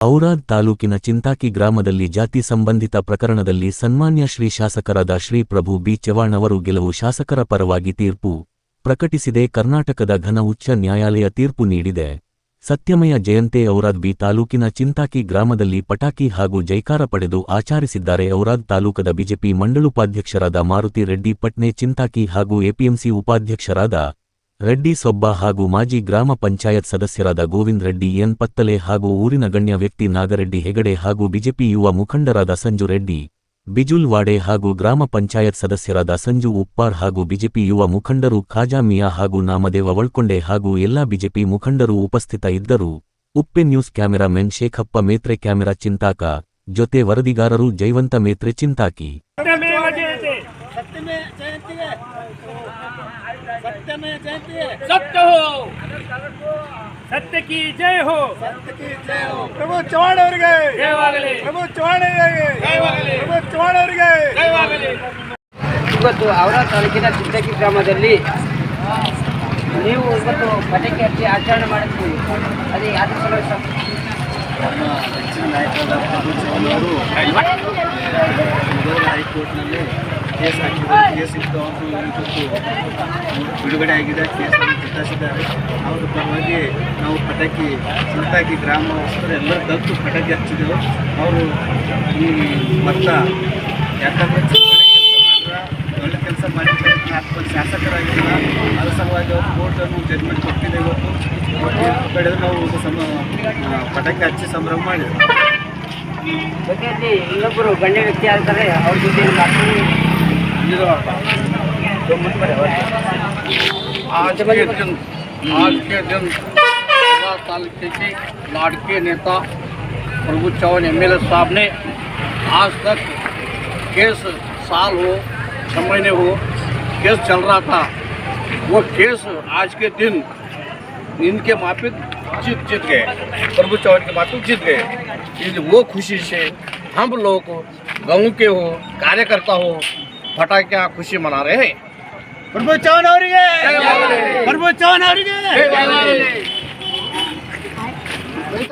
ಔರಾದ್ ತಾಲೂಕಿನ ಚಿಂತಾಕಿ ಗ್ರಾಮದಲ್ಲಿ ಜಾತಿ ಸಂಬಂಧಿತ ಪ್ರಕರಣದಲ್ಲಿ ಸನ್ಮಾನ್ಯ ಶ್ರೀ ಶಾಸಕರಾದ ಶ್ರೀ ಪ್ರಭು ಬಿ ಚವಾಣ್ ಅವರು ಗೆಲುವು ಶಾಸಕರ ಪರವಾಗಿ ತೀರ್ಪು ಪ್ರಕಟಿಸಿದೆ. ಕರ್ನಾಟಕದ ಘನ ಉಚ್ಚ ನ್ಯಾಯಾಲಯ ತೀರ್ಪು ನೀಡಿದೆ. ಸತ್ಯಮಯ ಜಯಂತೆ ಔರಾದ್ ಬಿ ತಾಲೂಕಿನ ಚಿಂತಾಕಿ ಗ್ರಾಮದಲ್ಲಿ ಪಟಾಕಿ ಹಾಗೂ ಜೈಕಾರ ಪಡೆದು ಆಚರಿಸಿದ್ದಾರೆ. ಔರಾದ್ ತಾಲೂಕದ ಬಿಜೆಪಿ ಮಂಡಳುಪಾಧ್ಯಕ್ಷರಾದ ಮಾರುತಿ ರೆಡ್ಡಿ, ಪಟ್ನೆ ಚಿಂತಾಕಿ ಹಾಗೂ ಎಪಿಎಂಸಿ ಉಪಾಧ್ಯಕ್ಷರಾದ ರೆಡ್ಡಿ ಸೊಬ್ಬ ಹಾಗೂ ಮಾಜಿ ಗ್ರಾಮ ಪಂಚಾಯತ್ ಸದಸ್ಯರಾದ ಗೋವಿಂದ್ ರೆಡ್ಡಿ, ಎನ್ ಪತ್ತಲೆ ಹಾಗೂ ಊರಿನ ಗಣ್ಯ ವ್ಯಕ್ತಿ ನಾಗರೆಡ್ಡಿ ಹೆಗಡೆ ಹಾಗೂ ಬಿಜೆಪಿ ಯುವ ಮುಖಂಡರಾದ ಸಂಜು ರೆಡ್ಡಿ, ಬಿಜುಲ್ ವಾಡೆ ಹಾಗೂ ಗ್ರಾಮ ಪಂಚಾಯತ್ ಸದಸ್ಯರಾದ ಸಂಜು ಉಪ್ಪಾರ್ ಹಾಗೂ ಬಿಜೆಪಿ ಯುವ ಮುಖಂಡರು ಖಾಜಾ ಮಿಯಾ ಹಾಗೂ ನಾಮದೇವ ವಳ್ಕೊಂಡೆ ಹಾಗೂ ಎಲ್ಲಾ ಬಿಜೆಪಿ ಮುಖಂಡರು ಉಪಸ್ಥಿತ ಇದ್ದರು. Uppe news cameramen Shekhappa, Metre camera Chintaka, ಜೊತೆ ವರದಿಗಾರರು ಜೈವಂತ ಮೇತ್ರೆ ಚಿಂತಾಕಿ. ಸತ್ಯಮೇ ಜಯಂತಿಗೆ ಸತ್ಯಮೇ ಜಯಂತಿಗೆ ಸತ್ಯ ಹೋ. ಸತ್ಯ ಕಿ ಜಯ ಹೋ. ಸತ್ಯ ಕಿ ಜಯ ಹೋ. ಪ್ರಭು ಚೌಹಾಣ್ ಅವರಿಗೆ ಜಯವಾಗಲಿ. ಪ್ರಭು ಚೌಹಾಣ್ ಅವರಿಗೆ ಜಯವಾಗಲಿ. ಪ್ರಭು ಚೌಹಾಣ್ ಅವರಿಗೆ ಜಯವಾಗಲಿ. ಇವತ್ತು ಅವರ ತಾಲೂಕಿನ ಚಿಂತಕಿ ಗ್ರಾಮದಲ್ಲಿ ನೀವು ಇವತ್ತು ಪಟಾಕಿ ಹಚ್ಚಿ ಆಚರಣೆ ಮಾಡ್ತೀವಿ ಅದೇ ಯಾವ್ದು ಸಲುವಾಗಿ ಸರ್? ನಮ್ಮ ಹೆಚ್ಚಿನ ನಾಯಕರಾದ ಪ್ರಭು ಚೌಹಾಣ್ ಅವರು ಬೆಂಗಳೂರು ಹೈಕೋರ್ಟ್ನಲ್ಲಿ ಕೇಸ್ ಹಾಕಿದ್ದಾರೆ. ಕೇಸ್ ಇತ್ತು ಅವರು ಬಿಡುಗಡೆ ಆಗಿದೆ ಕೇಸನ್ನು ಪ್ರಕಟಿಸಿದ್ದಾರೆ. ಅವರ ಪರವಾಗಿ ನಾವು ಪಟಾಕಿ ಚಿಂತಾಕಿ ಗ್ರಾಮಸ್ಥರು ಎಲ್ಲ ದತ್ತು ಪಟಾಕಿ ಹಚ್ಚಿದೆವು ಅವರು ಈ ಮತ್ತ ಯಾಕಂದರೆ ಒಳ್ಳೆ ಕೆಲಸ ಮಾಡಿದ್ದಾರೆ ಆತ್ಮ ಶಾಸಕರಾಗಿಲ್ಲ. ಅದರ ಸಲುವಾಗಿ ಅವರು ಕೋರ್ಟನ್ನು ಜಡ್ಮೆಂಟ್ ಕೊಟ್ಟಿದೆ ಇವತ್ತು. ಕಡೆದು ನಾವು ಸಮ ಪಟಾಕಿ ಹಚ್ಚಿ ಸಂಭ್ರಮ ಜೊತೆಯಲ್ಲಿ ಇನ್ನೊಬ್ಬರು ಗಣ್ಯ ವ್ಯಕ್ತಿ ಆಗ್ತಾರೆ ಅವ್ರ ಜೊತೆ ಮಾತಾಡಿ आज के दिन आज के दिन पंद्रह साल के के लाड़के नेता प्रभु चौहान एम साहब ने आज तक केस साल हो छः महीने हो केस चल रहा था वो केस आज के दिन इनके माफिक जीत जीत गए। प्रभु चौहान के बात को जीत गए। इसलिए वो खुशी से हम लोग गाँव के हो कार्यकर्ता हो फटाकिया खुशी मना रहे हैं। प्रभु चौहान हो रही है प्रभु चौहान हो रही है